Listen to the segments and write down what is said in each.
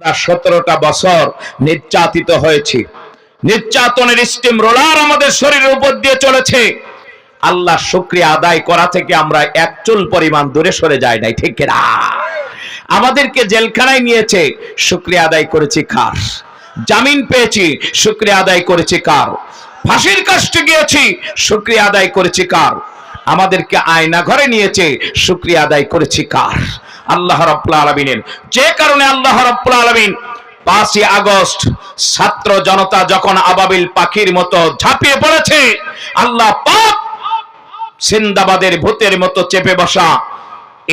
আমরা সতেরোটা বছর নির্যাতিত হয়েছি। নির্যাতনের স্টিম রোলার আমাদের শরীরের উপর দিয়ে চলেছে। আল্লাহ শুক্রিয়া আদায় করা থেকে আমরা এক চুল পরিমাণ দূরে সরে যাই নাই, ঠিক না আমাদেরকে জেলখানায় নিয়েছে, শুক্রিয়া আদায় করেছি কার? জামিন পেয়েছি, শুক্রিয়া আদায় করেছি কার? ফাঁসির কাষ্টে গিয়েছি, শুক্রিয়া আদায় করেছি কার? আমাদেরকে আয়না ঘরে নিয়েছে। শুক্রিয়া আদায় করেছি কার? আল্লাহ রব্বুল আলমিনের। যে কারণে আল্লাহ রব্বুল আলমিন পাঁচই আগস্ট ছাত্র জনতা যখন আবাবিল পাখির মতো ঝাঁপিয়ে পড়েছে, আল্লাহ পাক সিন্দাবাদের ভূতের মতো চেপে বসা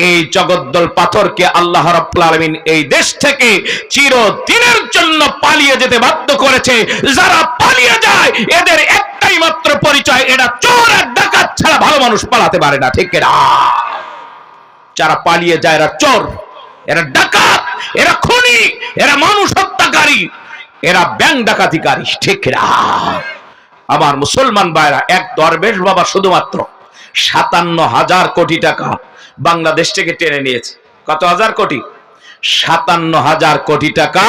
এই জগদ্দল পাথরকে আল্লাহ রাব্বুল আলামিন এই দেশ থেকে চিরদিনের জন্য পালিয়ে যেতে বাধ্য করেছে। যারা পালিয়ে যায়, এদের একটাই মাত্র পরিচয়, এরা চোর আর ডাকাত ছাড়া ভালো মানুষ পালাতে পারে না, ঠিক না যারা পালিয়ে যায়, এরা চোর, এরা ডাকাত, এরা খুনি, এরা মানুষ হত্যাকারী, এরা ব্যাং ডাকাতিকারী, ঠিক না আমার মুসলমান ভাইরা, এক দরবেশ বাবা শুধুমাত্র সাতান্ন হাজার কোটি টাকা বাংলাদেশ থেকে টেনে নিয়েছে। কত হাজার কোটি? সাতান্ন হাজার কোটি টাকা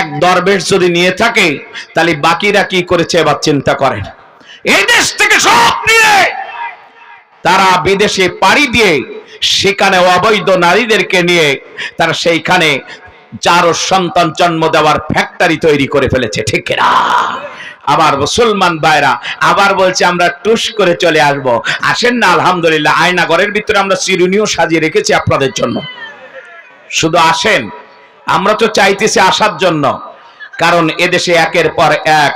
এক দরবেশ যদি নিয়ে থাকে, তাহলে বাকিরা কি করেছে, এবার চিন্তা করেন। এই দেশ থেকে সব নিয়ে তারা বিদেশে পাড়ি দিয়ে সেখানে অবৈধ নারীদেরকে নিয়ে তারা সেইখানে যারও সন্তান জন্ম দেওয়ার ফ্যাক্টরি তৈরি করে ফেলেছে, ঠিক না আবার মুসলমান ভাইরা আবার বলছে, আমরা টুস করে চলে আসব। আসেন না, আলহামদুলিল্লাহ আয়না ঘরের ভিতরে আমরা চিরুনিও সাজিয়ে রেখেছি আপনাদের জন্য। শুধু আসেন, আমরা তো চাইতেছি আসার জন্য, কারণ এদেশে একের পর এক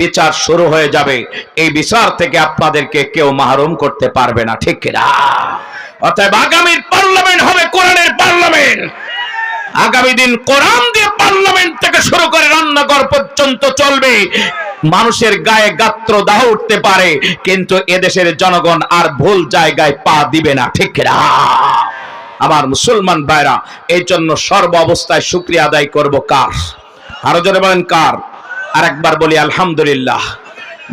বিচার শুরু হয়ে যাবে। এই বিচার থেকে আপনাদেরকে কেউ মাহরুম করতে পারবে না, ঠিক না অতএব আগামীর পার্লামেন্ট হবে কোরআনের পার্লামেন্ট। আগামী দিন কোরআন দিয়ে পার্লামেন্ট থেকে শুরু করে রান্নাঘর পর্যন্ত চলবে। মানুষের গায়ে গাত্র দাহ উঠতে পারে, কিন্তু এদেশের জনগণ আর ভুল জায়গায় পা দিবে না, ঠিক না আমার মুসলমান ভাইরা, এই জন্য সর্ব অবস্থায় শুক্রিয়া আদায় করব কার? আরও জোরে বলেন কার? আর একবার বলি, আলহামদুলিল্লাহ।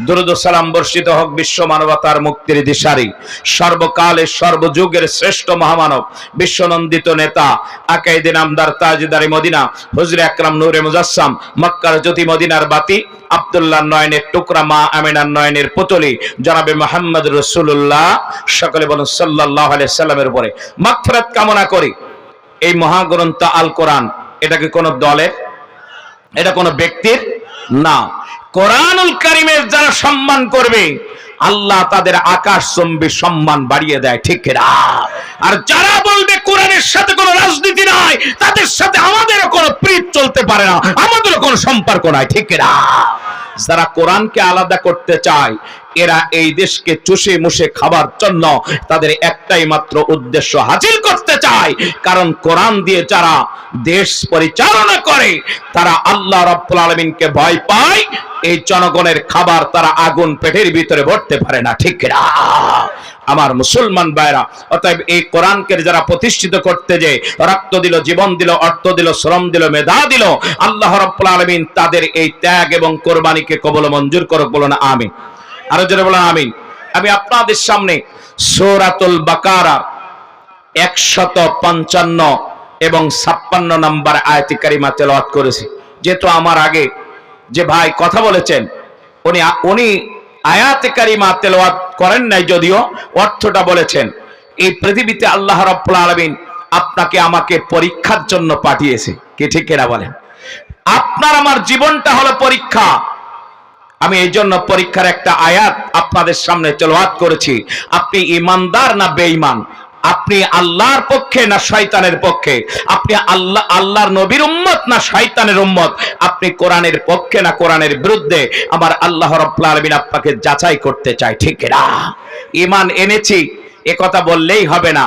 দুরুদ সালাম বর্ষিত হোক বিশ্ব মানবতার মুক্তির দিশারি সর্বকালের সর্বযুগের শ্রেষ্ঠ মহামানব, বিশ্বনন্দিত নেতা আকাইদিন আমদার তাজদারি মদিনা, হুজরে আকরাম নূরে মুজাসসাম, মক্কার জ্যোতি মদিনার বাতি, আব্দুল্লাহ নয়নের টুকরা মা আমিনার নয়নের পুতলি, জনাবে মোহাম্মদ রসুল্লাহ সকলে বলুন সাল্লাহ আলাইহি সাল্লামের উপরে। মাগফিরাত কামনা করি। এই মহাগ্রন্থ আল কোরআন, এটা কি কোনো দলের? এটা কোনো ব্যক্তির? না, কোরআনুল কারিমের যারা সম্মান করবে, আল্লাহ তাদের আকাশ চম্বি সম্মান বাড়িয়ে দেয়, ঠিক আর যারা বলবে কোরআনের সাথে কোনো রাজনীতি নাই, তাদের সাথে আমাদের কোনো প্রীত চলতে পারে না, আমাদেরও কোনো সম্পর্ক নাই, ঠিক যারা কোরআনকে আলাদা করতে চায় এরা এই দেশকে চুষে মুষে খাবার জন্য তাদের একটাই মাত্র উদ্দেশ্য হাসিল করতে চায়। কারণ কোরআন দিয়ে যারা দেশ পরিচালনা করে, তারা আল্লাহ রব্বুল আলমিনকে ভয় পায়, এই জনগণের খাবার তারা আগুন পেটের ভিতরে ভরতে পারে না, ঠিক না? আমার মুসলমান ভাইরা, অতএব এই কোরআনকে যারা প্রতিষ্ঠিত করতে যে রক্ত দিল, জীবন দিল, অর্থ দিল, শ্রম দিল, মেধা দিল, আল্লাহ রব্বুল আলমিন তাদের এই ত্যাগ এবং কোরবানিকে কবল মঞ্জুর করুক, বলুন আমি আরও জোরে বলেন, আমিন। আমি আপনাদের সামনে সৌরাতুল বাকারা একশত পঞ্চান্ন এবং ছাপ্পান্ন নম্বর আয়তি কারিমা তেলাওয়াত করেছি। যেহেতু আমার আগে যে ভাই কথা বলেছেন, উনি উনি আয়াতে কারিমা তেলাওয়াত করেন নাই যদিও, অর্থটা বলেছেন, এই পৃথিবীতে আল্লাহ রাব্বুল আলামিন আপনাকে আমাকে পরীক্ষার জন্য পাঠিয়েছে। কি ঠিক কিনা বলেন? আপনার আমার জীবনটা হলো পরীক্ষা। আমি এই জন্য পরীক্ষার একটা আয়াত আপনাদের সামনে তেলাওয়াত করেছি। আপনি ইমানদার না বেঈমান? আপনি আল্লাহর পক্ষে না শয়তানের পক্ষে? আপনি আল্লাহ, আল্লাহর নবীর উম্মত না শয়তানের উম্মত? আপনি কোরআনের পক্ষে না কোরআনের বিরুদ্ধে? আমার আল্লাহ রাব্বুল আলামিন আপনাকে যাচাই করতে চাই ঠিক না ইমান এনেছি এ কথা বললেই হবে না।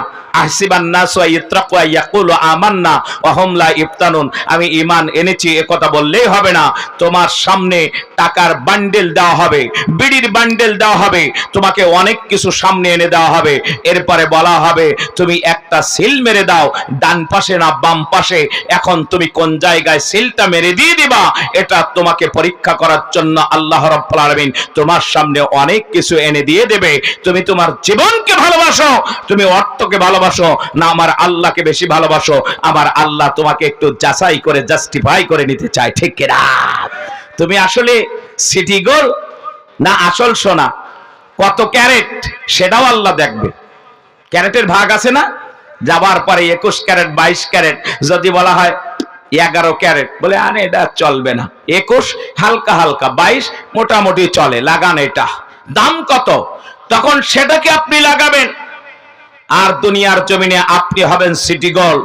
আমি ঈমান এনেছি বললেই হবে না। তোমার সামনে টাকার বান্ডেল দেওয়া হবে, বিড়ির বান্ডেল দেওয়া হবে, তোমাকে অনেক কিছু সামনে এনে দেওয়া হবে। এরপরে বলা হবে, তুমি একটা সিল মেরে দাও, ডান পাশে না বাম পাশে। এখন তুমি কোন জায়গায় সিলটা মেরে দিয়ে দিবা, এটা তোমাকে পরীক্ষা করার জন্য আল্লাহ তোমার সামনে অনেক কিছু এনে দিয়ে দেবে। তুমি তোমার জীবনকে ভালোবাসো। তুমি অর্থকে ভালোবাসো ভালোবাসো না আমার আল্লাহকে বেশি ভালোবাসো, আমার আল্লাহ তোমাকে একটু যাচাই করে জাস্টিফাই করে নিতে চায়, ঠিক কিনা? তুমি আসলে সিটি গোল না আসল সোনা? কত ক্যারেট? সেটাও আল্লাহ দেখবে। ক্যারেটের ভাগ আছে না? যাবার পরে একুশ ক্যারেট, বাইশ ক্যারেট, যদি বলা হয় এগারো ক্যারেট, বলে আনে এটা চলবে না। একুশ, হালকা হালকা, বাইশ, মোটামুটি চলে, লাগান এটা। দাম কত? তখন সেটাকে আপনি লাগাবেন। আর দুনিয়ার জমিনে আপনি হবেন সিটি গোল।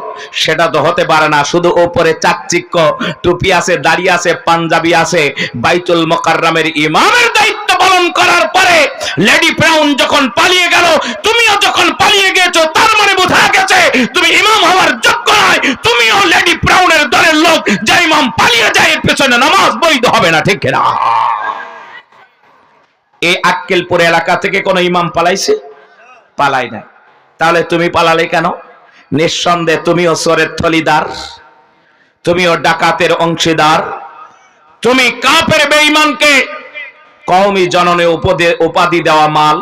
সেটা তো হতে পারে না, শুধু ওপরে চাকচিক্য, টুপি আছে, দাড়ি আছে, পাঞ্জাবি আছে। বাইতুল মোকাররামের ইমামের দায়িত্ব পালন করার পরে লেডি ব্রাউন যখন পালিয়ে গেল, তুমিও যখন পালিয়ে গেছো তার মানে বোঝা গেছে তুমি ইমাম হওয়ার যোগ্য নয়। তুমিও লেডি ব্রাউনের দলের লোক, যে ইমাম পালিয়ে যায়, এর পেছনে নামাজ বৈধ হবে না, ঠিক না এই আক্কেলপুর এলাকা থেকে কোন ইমাম পালাইছে? পালাই নাই। তাহলে তুমি পালালে কেন? নিঃসন্দেহে তুমিও চোরের থলিদার, তুমিও ডাকাতের অংশীদার, তুমি কাপের বেঈমানকে কওমি জননে উপদে, উপাধি দেওয়া মাল,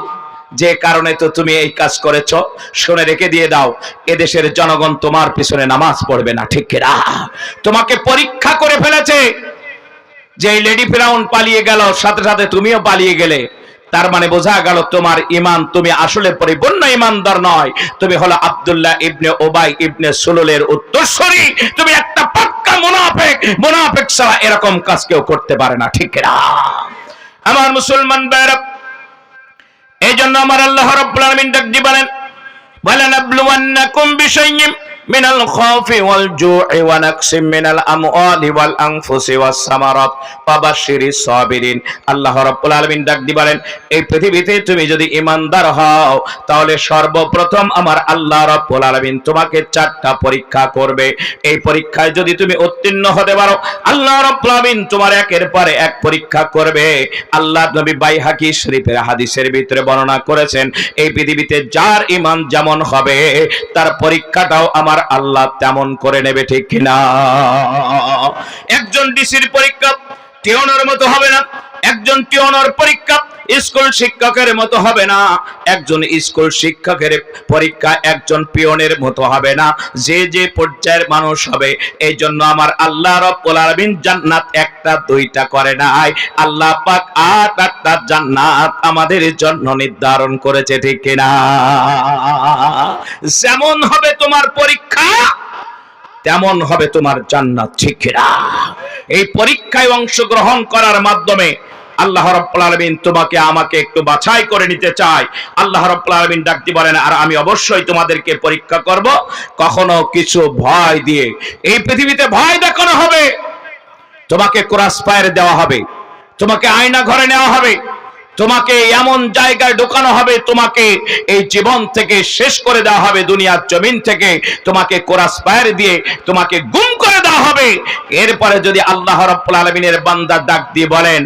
যে কারণে তো তুমি এই কাজ করেছ। শুনে রেখে দিয়ে দাও, এদেশের জনগণ তোমার পিছনে নামাজ পড়বে না, ঠিক তোমাকে পরীক্ষা করে ফেলেছে। যে লেডি ফিরাউন পালিয়ে গেল, সাথে সাথে তুমিও পালিয়ে গেলে। তার মানে বোঝা গেল তোমার ইমান, তুমি আসলে পরিপূর্ণ ইমানদার নয়। তুমি হলো আব্দুল্লাহ ইবনে ওবাই ইবনে সুলুলের উত্তরসূরি। তুমি একটা পাক্কা মুনাফিক। মুনাফিক ছাড়া এরকম কাজ কেউ করতে পারে না, ঠিক না আমার মুসলমান ভাইরা এই জন্য আমার আল্লাহ রাব্বুল আলামিন ডাক দিয়ে বলেন, ওয়ালানাবলুওয়ান্নাকুম বিশাইইম মিনাল ওয়া নাকসিম মিনাল আমওয়ালি ওয়াল আনফুসি ওয়াস সামারাত ফাবাশশিরিস সাবিরিন। আল্লাহ রাব্বুল আলামিন ডাক দিয়ে এই পৃথিবীতে তুমি যদি ঈমানদার হও, তাহলে সর্বপ্রথম আমার আল্লাহ রাব্বুল আলামিন তোমাকে চারটা পরীক্ষা করবে। এই পরীক্ষায় যদি তুমি উত্তীর্ণ হতে পারো, আল্লাহ রাব্বুল আলামিন তোমার একের পরে এক পরীক্ষা করবে। আল্লাহ নবী বাইহাকি শরীফের হাদিসের ভিতরে বর্ণনা করেছেন, এই পৃথিবীতে যার ঈমান যেমন হবে, তার পরীক্ষাটাও আমার আল্লাহ তেমন করে নেবে ঠিক কিনা? একজন ডিসির পরীক্ষা টিওনের মতো হবে না। একজন টিওনর পরীক্ষা স্কুল শিক্ষকের মতো হবে না। একজন স্কুল শিক্ষকের পরীক্ষা একজন পিয়নের মতো হবে না। যে যে পর্যায়ের মানুষ হবে এই জন্য আমার আল্লাহ রব্বুল আলামিন জান্নাত একটা, দুইটা করে নাই। আল্লাহ পাক আট আটটা জান্নাত আমাদের জন্য নির্ধারণ করেছে, ঠিক কিনা? যেমন হবে তোমার পরীক্ষা, তেমন হবে তোমার জান্নাত, ঠিক কিনা? এই পরীক্ষায় অংশগ্রহণ করার মাধ্যমে আল্লাহ রাব্বুল আলামিন তোমাকে, আমাকে একটু বাছাই করে নিতে চায়। আল্লাহ রাব্বুল আলামিন ডাকতে বলেন, আর আমি অবশ্যই তোমাদেরকে পরীক্ষা করব। কখনো কিছু ভয় দিয়ে। এই পৃথিবীতে ভয় দেখানো হবে। তোমাকে ক্রস ফায়ার দেওয়া হবে। তোমাকে আয়না ঘরে নেওয়া হবে। তোমাকে এমন জায়গায় ঢোকানো হবে, তোমাকে এই জীবন থেকে শেষ করে দেওয়া হবে, দুনিয়ার জমিন থেকে। তোমাকে কোরাস পায়ের দিয়ে তোমাকে গুম করে এরপরে যদি আল্লাহ রাব্বুল আলামিনের ডাক দিয়ে বলেন,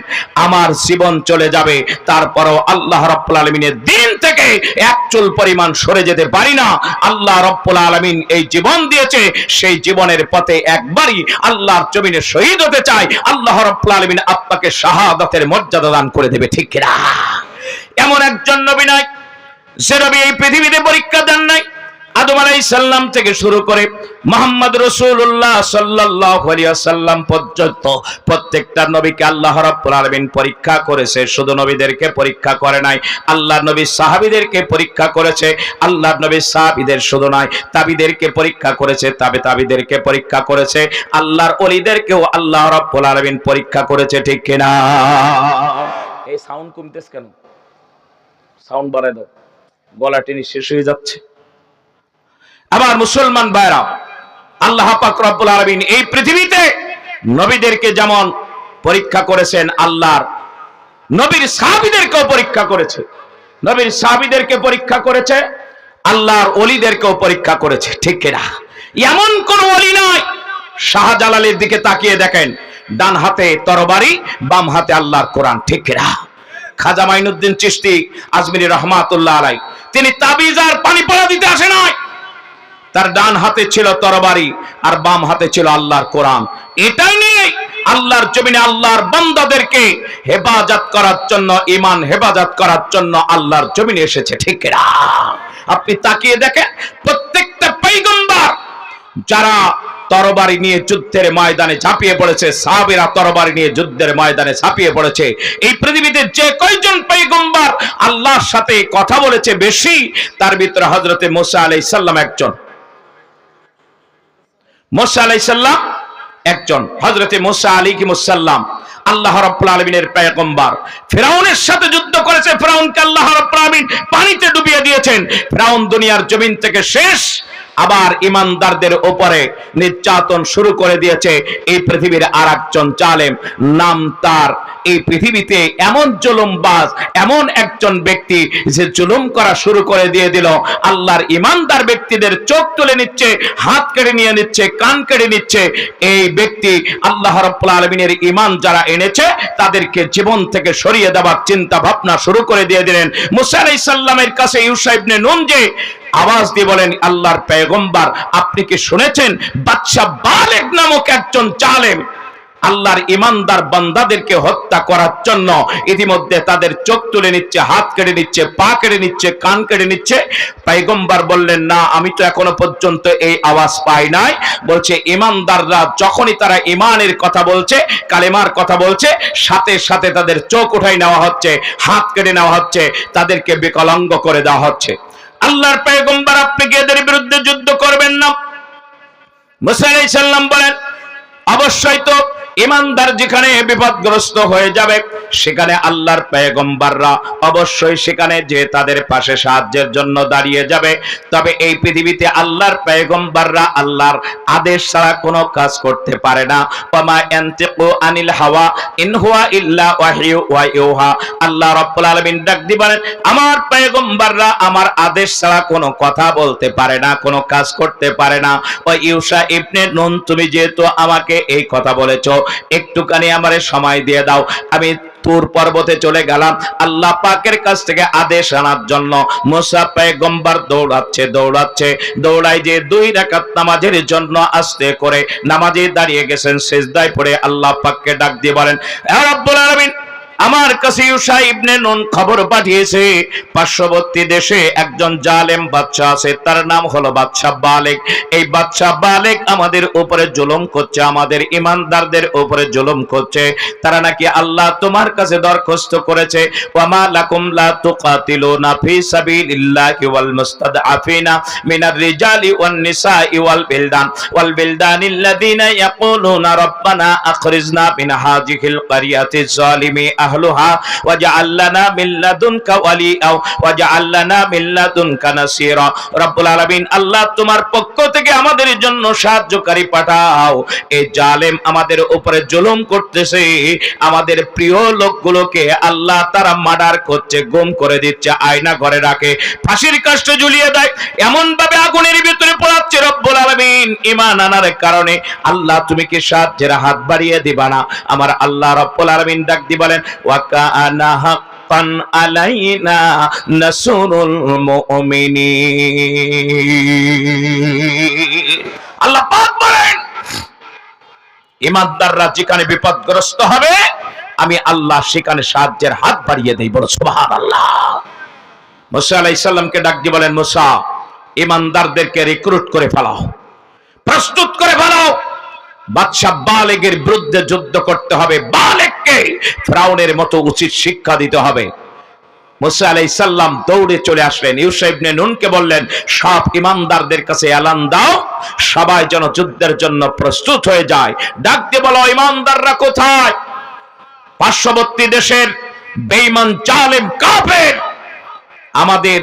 আমার জীবন চলে যাবে, তারপরও আল্লাহ আলামিনের দিন থেকে পরিমাণ সরে যেতে পারি না। আল্লাহ আলামিন এই জীবন দিয়েছে। সেই জীবনের পথে একবারই আল্লাহর জমিনে শহীদ হতে চাই আল্লাহ রাব্বুল আলামিন শাহাদাতের মর্যাদা দান করে দেবে, ঠিক কিনা? এমন একজন নবী নাই, যে এই পৃথিবীতে পরীক্ষা দেন নাই সাল্লাম থেকে শুরু করে মোহাম্মদ রসুল্লাহ সাল্লাম পর্যন্ত প্রত্যেকটা নবীকে আল্লাহ রাব্বুল আলামিন পরীক্ষা করেছে। শুধু নবীদেরকে পরীক্ষা করে নাই আল্লাহ নবী সাহাবীদেরকে পরীক্ষা করেছে আল্লাহ নবী সাহাবীদের শুধু নয় তাবিদেরকে পরীক্ষা করেছে, তাবে তাবিদেরকে পরীক্ষা করেছে, আল্লাহর অলিদেরকেও আল্লাহ রাব্বুল আলামিন পরীক্ষা করেছে, ঠিক কিনা এই সাউন্ড কমতেছ কেন? সাউন্ড বাড়ায় দাও। গলা টেনে শেষ হয়ে যাচ্ছে। আবার মুসলমান ভাইরা, আল্লাহ পাক রব্বুল আলামিন এই পৃথিবীতে নবীদেরকে যেমন পরীক্ষা করেছেন, আল্লাহর নবীর সাহাবীদেরকেও পরীক্ষা করেছে। নবীর সাহাবীদেরকে পরীক্ষা করেছে, আল্লাহর অলিদেরকেও পরীক্ষা করেছে, ঠিক কিনা? এমন কোন অলি নয় শাহজালালের দিকে তাকিয়ে দেখেন, ডান হাতে তরবারি, বাম হাতে আল্লাহর কোরআন, ঠিক কিনা? খাজা মাইনুদ্দিন চিশতি, আজমিরি রহমাতুল্লাহ আলাই তিনি তাবিজ আর পানি পড়া দিতে আসে নয় তার ডান হাতে ছিল তরবারি আর বাম হাতে ছিল আল্লাহর কোরআন। এটাই নিয়ে আল্লাহর জমিনে আল্লাহর বান্দাদেরকে হেফাজত করার জন্য ইমান হেফাজত করার জন্য আল্লাহর জমিনে এসেছে, ঠিক না? আপনি তাকিয়ে দেখেন, প্রত্যেকটা পৈগম্বর যারা তরবারি নিয়ে যুদ্ধের ময়দানে ঝাঁপিয়ে পড়েছে, সাহাবীরা তরবারি নিয়ে যুদ্ধের ময়দানে ঝাঁপিয়ে পড়েছে। এই পৃথিবীতে যে কয়জন পৈগম্বর আল্লাহর সাথে কথা বলেছে বেশি, তার ভিতরে হযরতে মুসা আলাইহিস সালাম একজন। মুসা আলাইহিস সালাম একজন, হযরতে কি মুসাল্লাম আল্লাহ রাব্বুল আলমিনের পয়গম্বর। ফেরাউনের সাথে যুদ্ধ করেছে ফেরাউনকে আল্লাহ রাব্বুল আলমিন পানিতে ডুবিয়ে দিয়েছেন। ফেরাউন দুনিয়ার জমিন থেকে শেষ আবার ইমানদারদের উপরে নির্যাতন শুরু করে দিয়েছে এই পৃথিবীর আর একজন জালেম নাম তার। এই পৃথিবীতে এমন জুলুমবাজ, এমন একজন ব্যক্তি যে জুলুম করা শুরু করে দিয়ে দিল। আল্লাহর ইমানদার ব্যক্তিদের চোখ তুলে নিচ্ছে, হাত কেড়ে নিয়ে নিচ্ছে, কান কেড়ে নিচ্ছে। এই ব্যক্তি আল্লাহ রাব্বুল আলামিনের ঈমান যারা এনেছে, তাদেরকে জীবন থেকে সরিয়ে দেওয়ার চিন্তা ভাবনা শুরু করে দিয়ে দিলেন। মুসা আলাইহিস সালামের কাছে ইউসা ইবনে নুন যে আওয়াজ দিয়ে বলেন, আল্লাহর পেগম্বার আপনি কি শুনেছেন? বাদশা বালেক নামক একজন জালেম আল্লাহর ইমানদার বান্দাদেরকে হত্যা করার জন্য ইতিমধ্যে তাদের চোখ তুলে নিচ্ছে, হাত কেড়ে নিচ্ছে, পা কেড়ে নিচ্ছে, কান কেড়ে নিচ্ছে। পাইগম্বার বললেন, না, আমি তো এখনও পর্যন্ত এই আওয়াজ পাই নাই। বলছে ইমানদাররা যখনই তারা ইমানের কথা বলছে, কালেমার কথা বলছে, সাথে সাথে তাদের চোখ উঠাই নেওয়া হচ্ছে, হাত কেটে নেওয়া হচ্ছে, তাদেরকে বিকলাঙ্গ করে দেওয়া হচ্ছে। আল্লাহর পেগম্বর আপনি কি এদের বিরুদ্ধে যুদ্ধ করবেন না। মুসা বলেন অবশ্যই তো ইমানদার যেখানে বিপদগ্রস্ত হয়ে যাবে, সেখানে আল্লাহর পেগম্বাররা অবশ্যই সেখানে যে তাদের পাশে সাহায্যের জন্য দাঁড়িয়ে যাবে। তবে এই পৃথিবীতে আল্লাহর পেগম্বাররা আল্লাহর আদেশ ছাড়া কোনো কাজ করতে পারে না। ওমা আনিল হাওয়া, ইন হুয়া ইল্লা ওয়া ইউহা। আল্লাহ রাব্বুল আলামিন ডাক দিবেন আমার পেগম্বাররা আমার আদেশ ছাড়া কোনো কথা বলতে পারে না, কোনো কাজ করতে পারে না। ও ইউসা ইবনে নুন, তুমি যেহেতু আমাকে এই কথা বলেছ একটুখানি আমারে সময় দিয়ে দাও। আমি তুর পর্বতে চলে গেলাম। আল্লাহ পাকের কাছ থেকে আদেশ আনার জন্য মুসা পেগম্বর দৌড়াচ্ছে দৌড়াচ্ছে। দৌড়ায় যে দুই রাকাত নামাজের জন্য আস্তে করে নামাজে দাঁড়িয়ে গেছেন, সেজদায় পড়ে আল্লাহ পাককে ডাক দিয়ে বলেন "হে রব্বুল আলামিন আমার কাছে ইউসা ইবনে নুন খবর পাঠিয়েছে। পার্শ্ববর্তী দেশে একজন জালেম বাচ্চা আছে, তার নাম হলো বাদশা বালেক। এই বাদশা বালেক আমাদের উপরে জুলুম করছে, আমাদের ইমানদারদের উপরে জুলুম করছে। তারা নাকি আল্লাহ তোমার কাছে দরখাস্ত করেছে, ওয়ামা লাকুম লা তুকাতিলুনা ফি সাবিলিল্লাহি ওয়াল মুস্তাদআফিনা মিনার রিজালি ওয়ান নিসাই ওয়াল বিলদান। ওয়াল বিলদানিল্লাযিনা ইয়াকুলুনা রাব্বানা আখরিজনা মিন হাযিহিল ক্বরিয়াতিজ জালিমি আহলুহা ওয়াজআল লানা মিন লাদুনকা ওয়ালিয়া লানা মিন লাদুনকা নাসীরা। আলামিন, আল্লাহ তোমার পক্ষ থেকে আমাদের জন্য সাহায্যকারী পাঠাও। এই জালেম আমাদের উপরে জুলুম করতেছে। আমাদের প্রিয় লোকগুলোকে আল্লাহ তারা মার্ডার করছে, গুম করে দিচ্ছে, আয়না ঘরে রাখে, ফাঁসির কাষ্টে ঝুলিয়ে দেয় এমন ভাবে আগুনের ভিতরে পড়াচ্ছে রব্বুল আলামিন। ঈমান আনার কারণে আল্লাহ তুমি কি সাহায্যের হাত বাড়িয়ে দিবা না? আমার আল্লাহ রব্বুল আলামিন ডাক দি বলেন ওয়া কানা হাক্কান আলাইনা নাসরুল মুমিনিন। আল্লাহ পাক বলেন, ইমানদাররা যেখানে বিপদগ্রস্ত হবে, আমি আল্লাহ সেখানে সাহায্যের হাত বাড়িয়ে দেই। বড় সুবহান আল্লাহ মুসা আলাইহিস সালামকে ডাক দিয়ে বলেন, মুসা, ইমানদারদেরকে রিক্রুট করে ফেলাও, প্রস্তুত করে ফেলাও। বাদশাহ বালেগের বিরুদ্ধে যুদ্ধ করতে হবে বালেগকে ফ্রাউনের মতো উচিত শিক্ষা দিতে হবে। দৌড়ে চলে আসলেন। নুনকে বললেন, সব ইমানদারদের কাছে এলান দাও, সবাই যেন যুদ্ধের জন্য প্রস্তুত হয়ে যায়। ডাক দিয়ে বলো, ইমানদাররা কোথায়? পার্শ্ববর্তী দেশের বেঈমান জালেম কাফের। আমাদের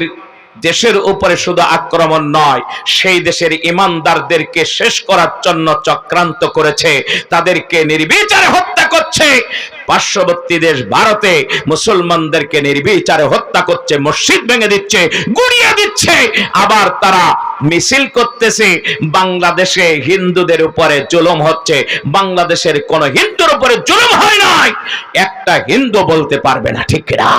দেশের উপরে শুধু আক্রমণ নয়, সেই দেশের ইমানদারদেরকে শেষ করার জন্য চক্রান্ত করেছে। তাদেরকে নির্বিচারে হত্যা করছে। পার্শ্ববর্তী দেশ ভারতে মুসলমানদেরকে নির্বিচারে হত্যা করছে, মসজিদ ভেঙে দিচ্ছে, গুড়িয়ে দিচ্ছে। আবার তারা মিছিল করতেছে। বাংলাদেশে হিন্দুদের উপরে জুলুম হচ্ছে। বাংলাদেশের কোন হিন্দুর উপরে জুলুম হয় নাই। একটা হিন্দু বলতে পারবে না, ঠিক না